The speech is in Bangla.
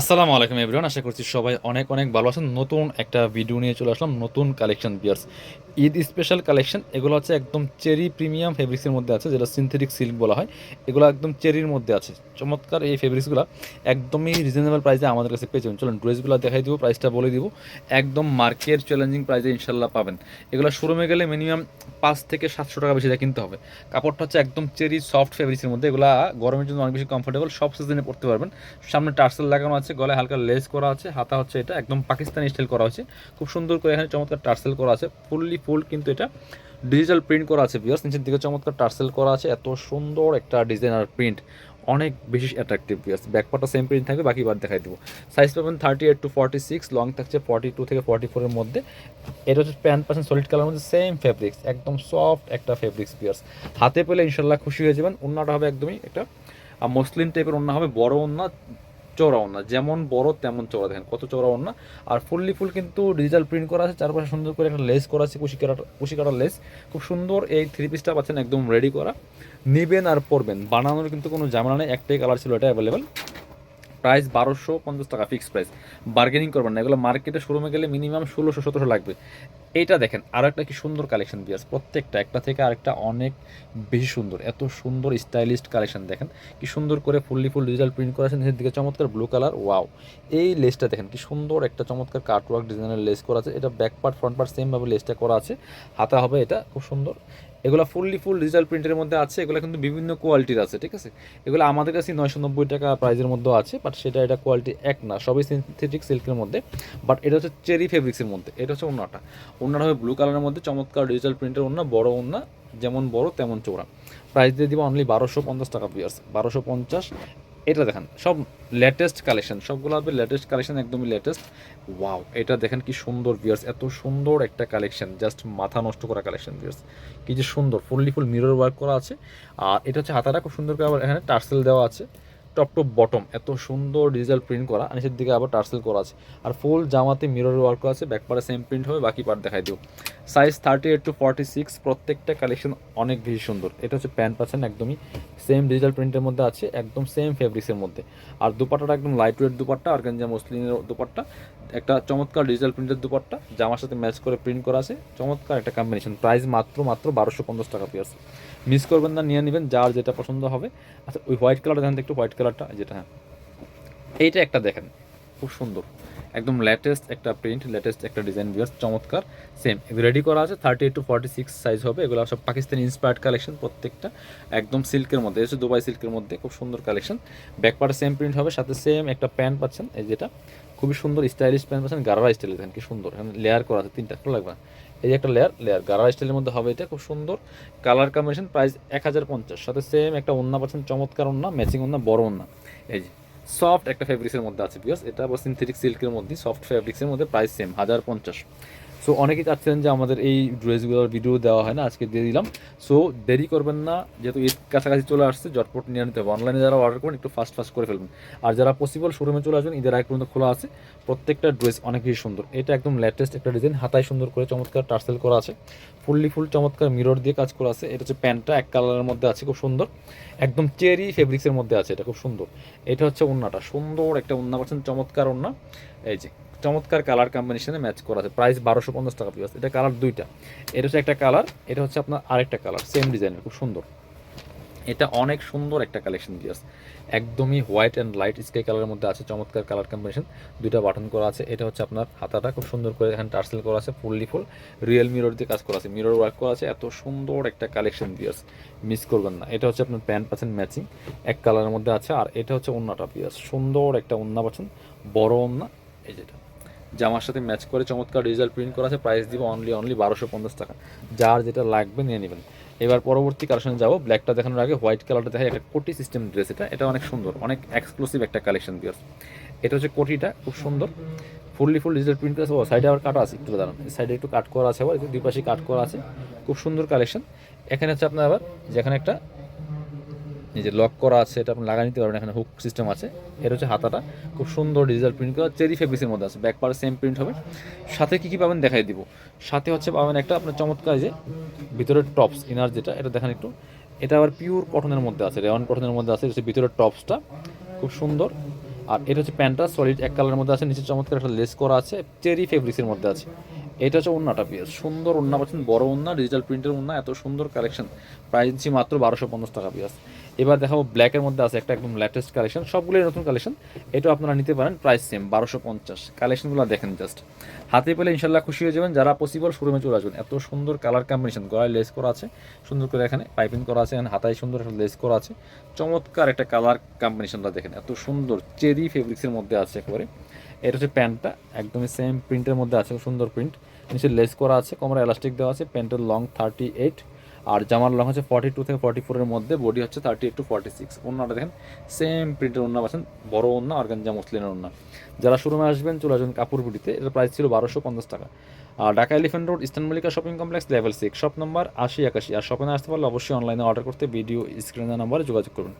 আসসালামু আলাইকুম এভরিওয়ান আশা করছি সবাই অনেক অনেক ভালো আছেন। নতুন একটা ভিডিও নিয়ে চলে আসলাম, নতুন কালেকশন বিয়ার্স ঈদ স্পেশাল কালেকশন এগুলো হচ্ছে একদম চেরি প্রিমিয়াম ফেব্রিক্সের মধ্যে আছে, যেটা সিনথেটিক সিল্ক বলা হয়। এগুলো একদম চেরির মধ্যে আছে। চমৎকার এই ফেব্রিক্সগুলো একদমই রিজনেবল প্রাইসে আমাদের কাছে পেয়ে যাবেন। চলুন ড্রেসগুলো দেখাই দিব প্রাইসটা বলে দিব। একদম মার্কেট চ্যালেঞ্জিং প্রাইসে ইনশাল্লাহ পাবেন। এগুলো শোরুমে গেলে মিনিমাম পাঁচ থেকে সাতশো টাকা বেশি কিনতে হবে। কাপড়টা হচ্ছে একদম চেরি সফট ফেব্রিক্সের মধ্যে। এগুলো গরমের জন্য অনেক বেশি কমফোর্টেবল সব সিজনে পড়তে পারবেন। সামনে টার্সেল লাগানো আছে, গলায় হালকা লেস করা আছে, হাতা হচ্ছে এটা, একদম পাকিস্তানি স্টাইল করা হয়েছে। খুব সুন্দর করে এখানে চমৎকার টার্সেল করা আছে, ফুললি ফুল কিন্তু এটা। ডিজিটাল প্রিন্ট করা আছে বিয়ার্স নিচের দিকে চমৎকার টার্সেল করা আছে, এত সুন্দর একটা ডিজাইন আর প্রিন্ট অনেক বেশি অ্যাট্রাকটিভ বিয়ার্স ব্যাকপাটা সেম প্রিন্ট থাকবে, বাকি বার দেখাই দিব। সাইজ পাবেন thirty eight to forty six long থাকছে ফর্টি টু থেকে ফর্টি ফোরের মধ্যে। এটা হচ্ছে প্যান্ট পার্সেন্ট সলিড কালার মধ্যে সেম ফেব্রিক্স একদম সফট একটা ফেব্রিক্স বিয়ার্স হাতে পেলে ইনশাল্লাহ খুশি হয়ে যাবেন। অন্যটা হবে একদমই একটা মসলিন টাইপের অন্য হবে, বড় ওন্না চওড়া ওন্না যেমন বড় তেমন চওড়া, দেখেন কত চওড়া ওন্না আর ফুললি ফুল কিন্তু ডিজিটাল প্রিন্ট করা আছে, চারপাশে সুন্দর করে একটা লেস করা আছে, কুশি কাটার কুশি কাটার লেস খুব সুন্দর এই থ্রি পিসটা পাচ্ছেন একদম রেডি করা। নিবেন আর পরবেন, বানানোর কিন্তু কোনো ঝামেলা নেই, একটাই কালার ছিল এটা অ্যাভেলেবেল প্রাইস বারোশো পঞ্চাশ টাকা ফিক্সড প্রাইস বার্গেনিং করবেন না, এগুলো মার্কেটে শোরুমে গেলে মিনিমাম ষোলোশো, সতেরোশো লাগবে। এইটা দেখেন আরও একটা কি সুন্দর কালেকশন বিয়ার্স প্রত্যেকটা, একটা থেকে আরেকটা অনেক বেশি সুন্দর। এত সুন্দর স্টাইলিস্ট কালেকশন দেখেন। কি সুন্দর করে ফুললি ফুল ডিজিটাল প্রিন্ট করা আছে নিচের দিকে চমৎকার ব্লু কালার ওয়াও এই লেসটা দেখেন, কি সুন্দর একটা চমৎকার কার্টওয়ার্ক ডিজাইনের লেস করা আছে। এটা ব্যাক পার্ট ফ্রন্ট পার্ট সেমভাবে লেসটা করা আছে। হাতা হবে এটা, খুব সুন্দর। এগুলো ফুললি ফুল ডিজিটাল প্রিন্টের মধ্যে আছে, এগুলো কিন্তু বিভিন্ন কোয়ালিটির আছে, ঠিক আছে? এগুলো আমাদের কাছে নয়শো নব্বই টাকা প্রাইজের মধ্যে আছে বাট সেটা এটা কোয়ালিটি এক না, সবই সিনথেটিক সিল্কের মধ্যে বাট এটা হচ্ছে চেরি ফেব্রিক্সের মধ্যে, এটা হচ্ছে অন্যটা অন্যটা হবে ব্লু কালারের মধ্যে, চমৎকার ডিজিটাল প্রিন্টের অন্য বড় অন্য যেমন বড় তেমন চৌড়া প্রাইস দিয়ে দিব অনলি বারোশো পঞ্চাশ টাকা পিয়ার্স বারোশো পঞ্চাশ এটা দেখেন, সব লেটেস্ট কালেকশন সবগুলো হবে লেটেস্ট কালেকশন একদমই লেটেস্ট ওয়াও এটা দেখেন কি সুন্দর বিয়ার্স এত সুন্দর একটা কালেকশন জাস্ট মাথা নষ্ট করা কালেকশন বিয়ার্স কি যে সুন্দর ফুললি ফুল মিরর ওয়ার্ক করা আছে। আর এটা হচ্ছে হাতাটা খুব সুন্দর করে আবার এখানে টার্সেল দেওয়া আছে। টপ টপ বটম এত সুন্দর ডিজিটাল প্রিন্ট করা নিচের দিকে আবার টার্সেল করা আছে। আর ফুল জামাতে মিরর ওয়ার্ক করা আছে ব্যাক পারে সেম প্রিন্ট হবে, বাকি পার্ট দেখাই দিও size thirty eight to forty six প্রত্যেকটা কালেকশন অনেক বেশি সুন্দর। এটা হচ্ছে প্যান্ট পাচ্ছেন একদমই সেম ডিজিটাল প্রিন্টের মধ্যে আছে, একদম সেম ফেব্রিক্সের মধ্যে। আর দুপাট্টাটা একদম লাইট ওয়েট দুপাট্টা আর গেঞ্জা মসলিনের দুপাট্টা, একটা চমৎকার ডিজিটাল প্রিন্টের দুপাট্টা, জামার সাথে ম্যাচ করে প্রিন্ট করা আছে, চমৎকার একটা কম্বিনেশন প্রাইস মাত্র মাত্র বারোশো পঞ্চাশ টাকা পেয়ে পিয়ার্স মিস করবেন না, নিয়ে নেবেন, যার যেটা পছন্দ হবে। আচ্ছা ওই হোয়াইট কালারটা দেখেন একটু হোয়াইট কালারটা যেটা হ্যাঁ। এইটা একটা দেখেন। খুব সুন্দর। একদম লেটেস্ট একটা প্রিন্ট লেটেস্ট একটা ডিজাইন বিয়ার্স চমৎকার। সেম এগুলো রেডি করা আছে thirty eight to forty six size হবে। এগুলো সব পাকিস্তানি ইন্সপায়ার্ড কালেকশন প্রত্যেকটা, একদম সিল্কের মধ্যে। এসে দুবাই সিল্কের মধ্যে, খুব সুন্দর কালেকশন ব্যাক পার্টে সেম প্রিন্ট হবে, সাথে সেম একটা প্যান্ট পাচ্ছেন, এই যেটা। খুবই সুন্দর স্টাইলিশ প্যান্ট পাচ্ছেন, গারারা স্টাইল দেখেন, কি সুন্দর। এখানে লেয়ার করা আছে, তিনটা ভালো লাগবে? এই যে একটা লেয়ার লেয়ার গারারা স্টাইলের মধ্যে হবে এটা, খুব সুন্দর। কালার কম্বিনেশন প্রাইস এক হাজার পঞ্চাশ, সাথে সেম একটা ওন্না পাচ্ছেন, চমৎকার ওন্না ম্যাচিং ওন্না বড় ওন্না এই যে সফট একটা ফেব্রিক্সের মধ্যে আছে বিকজ এটা আবার সিনথেটিক সিল্কের মধ্যে সফট ফেব্রিক্সের মধ্যে প্রাইস সেম হাজার পঞ্চাশ। সো অনেকেই চাচ্ছিলেন যে আমাদের এই ড্রেসগুলোর ভিডিও দেওয়া হয় না, আজকে দিয়ে দিলাম। সো দেরি করবেন না, যেহেতু ঈদ কাছাকাছি চলে আসছে জটপট নিয়ে নিতে হবে। অনলাইনে যারা অর্ডার করবেন, একটু ফাস্ট ফাস্ট করে ফেলবেন। আর যারা পসিবল শোরুমে চলে আসবেন, ঈদের আগে পর্যন্ত খোলা আছে। প্রত্যেকটা ড্রেস অনেক বেশি সুন্দর। এটা একদম লেটেস্ট একটা ডিজাইন হাতায় সুন্দর করে চমৎকার টার্সেল করা আছে। ফুললি ফুল চমৎকার মিরর দিয়ে কাজ করা আছে। এটা হচ্ছে প্যান্টটা, এক কালারের মধ্যে আছে, খুব সুন্দর। একদম চেরি ফেব্রিক্সের মধ্যে আছে, এটা খুব সুন্দর। এটা হচ্ছে ওন্নাটা। সুন্দর একটা ওন্না, পাচ্ছেন চমৎকার ওন্না। এই যে চমৎকার কালার কম্বিনেশনে ম্যাচ করা আছে। প্রাইস বারোশো পঞ্চাশ টাকা পিস এটা কালার দুইটা। এটা হচ্ছে একটা কালার এটা হচ্ছে আপনার আরেকটা কালার সেম ডিজাইনের খুব সুন্দর। এটা অনেক সুন্দর একটা কালেকশন দিয়েস একদমই হোয়াইট অ্যান্ড লাইট স্কাই কালারের মধ্যে আছে, চমৎকার কালার কম্বিনেশন দুইটা বাটন করা আছে, এটা হচ্ছে আপনার হাতাটা খুব সুন্দর করে এখানে টার্সেল করা আছে ফুললি ফুল রিয়েল মিরর দিয়ে কাজ করা আছে মিরর ওয়ার্ক করা আছে, এত সুন্দর একটা কালেকশন দিয়েস মিস করবেন না। এটা হচ্ছে আপনার প্যান্ট পাচ্ছেন ম্যাচিং এক কালারের মধ্যে আছে, আর এটা হচ্ছে অন্যটা পিয়াস সুন্দর একটা ওন্না পাচ্ছেন বড় ওন্না, এই যেটা জামার সাথে ম্যাচ করে চমৎকার রেজাল্ট প্রিন্ট করা আছে প্রাইস দিব অনলি অনলি বারোশো পঞ্চাশ টাকা। যার যেটা লাগবে নিয়ে নেবেন। এবার পরবর্তী কালেকশনে যাব। ব্ল্যাকটা দেখানোর আগে হোয়াইট কালারটা দেখায় একটা কোটি সিস্টেম ড্রেস এটা। এটা অনেক সুন্দর। অনেক এক্সক্লুসিভ একটা কালেকশন বিয়ার্স এটা হচ্ছে কোটিটা। খুব সুন্দর। ফুললি ফুল ডিজিটাল প্রিন্ট আছে ও সাইডে আবার কাটা আছে। একটু দাঁড়ান। সাইডে একটু কাট করা আছে আবার। দুই পাশে কাট করা আছে। খুব সুন্দর কালেকশন এখানে হচ্ছে আপনার আবার যেখানে একটা যে লক করা আছে, এটা আপনি লাগা নিতে পারবেন, এখানে হুক সিস্টেম আছে। এটা হচ্ছে হাতাটা, খুব সুন্দর ডিজিটাল প্রিন্ট করা চেরি ফেব্রিক্সের মধ্যে আছে ব্যাক পারে সেম প্রিন্ট হবে। সাথে কী কী পাবেন দেখাই দিব। সাথে হচ্ছে পাবেন একটা আপনার চমৎকার যে ভিতরের টপস ইনার যেটা, এটা দেখেন একটু। এটা আবার পিওর কটনের মধ্যে আছে রেওয়ান কটনের মধ্যে আছে হচ্ছে ভিতরের টপসটা খুব সুন্দর। আর এটা হচ্ছে প্যান্টটা সলিড এক কালারের মধ্যে আছে, নিচে চমৎকার একটা লেস করা আছে চেরি ফেব্রিক্সের মধ্যে আছে। এটা হচ্ছে ওন্নাটা পিস সুন্দর ওন্না পাচ্ছেন, বড় ওন্না ডিজিটাল প্রিন্টের ওন্না, এত সুন্দর কালেকশন প্রাইস দিচ্ছি মাত্র বারোশো পঞ্চাশ টাকা পিস এবার দেখাবো ব্ল্যাকের মধ্যে আছে একটা একদম লেটেস্ট কালেকশন সবগুলোই নতুন কালেকশন এটাও আপনারা নিতে পারেন প্রাইস সেম বারোশো পঞ্চাশ। কালেকশনগুলো দেখেন জাস্ট হাতে পেলে ইনশাল্লাহ খুশি হয়ে যাবেন, যারা পসিবল শোরুমে চলে আসবেন। এত সুন্দর কালার কম্বিনেশন গলায় লেস করা আছে, সুন্দর করে এখানে পাইপিং করা আছে, এখানে হাতায় সুন্দর একটা লেস করা আছে। চমৎকার একটা কালার কম্বিনেশনটা দেখেন, এত সুন্দর, চেরি ফেব্রিক্সের মধ্যে আছে একেবারে। এটা হচ্ছে প্যান্টটা, একদমই সেম প্রিন্টের মধ্যে আছে, সুন্দর প্রিন্ট নিচে লেস করা আছে, কোমরে এলাস্টিক দেওয়া আছে, প্যান্টের লং থার্টি এইট আর জামার লং হচ্ছে ফর্টি টু থেকে ফর্টি ফোরের মধ্যে বডি হচ্ছে thirty eight to forty six অন্যটা দেখেন সেম প্রিন্টের অন্য পাচ্ছেন, বড় অন্য অর্গানজা মুসলিনের অন্য যারা শোরুমে আসবেন, চলে আসবেন কাপুর বুটিতে এটার প্রাইস ছিল বারোশো পঞ্চাশ টাকা। আর Dhaka elephant road eastern Mallika shopping complex level six shop number আশি একাশি। আর শপে আসতে পারলে অবশ্যই অনলাইনে অর্ডার করতে ভিডিও স্ক্রিনের নাম্বারে যোগাযোগ করুন।